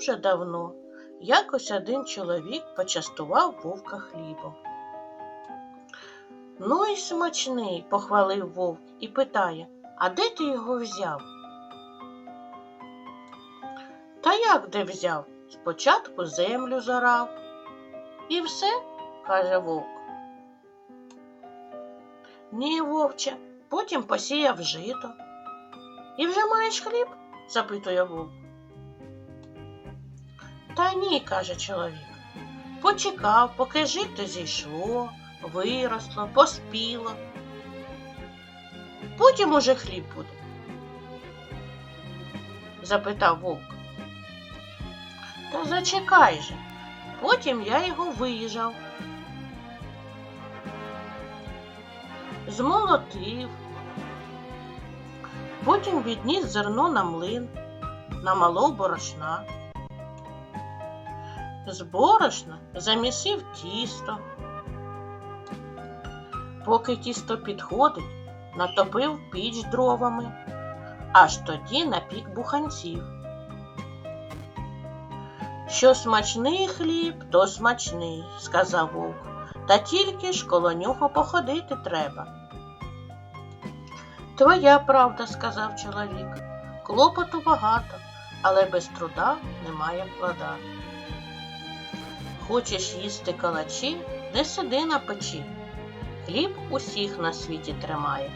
дуже давно якось один чоловік почастував вовка хлібом. Ну і смачний, похвалив вовк і питає, а де ти його взяв? Та як де взяв? Спочатку землю зарав. І все, каже вовк. Ні, вовче, потім посіяв жито. І вже маєш хліб? запитує вовк. Та ні, каже чоловік. Почекав, поки жито зійшло, виросло, поспіло. Потім уже хліб буде. запитав вовк. Та зачекай же, потім я його виїжджав. Змолотив, потім відніс зерно на млин, намалов борошна. З борошна замісив тісто. Поки тісто підходить, натопив піч дровами, аж тоді напік буханців. Що смачний хліб, то смачний, сказав вовк, та тільки ж коло нього походити треба. Твоя правда, сказав чоловік. Клопоту багато, але без труда немає плода. Хочеш їсти калачі, не сиди на печі. Хліб усіх на світі тримає.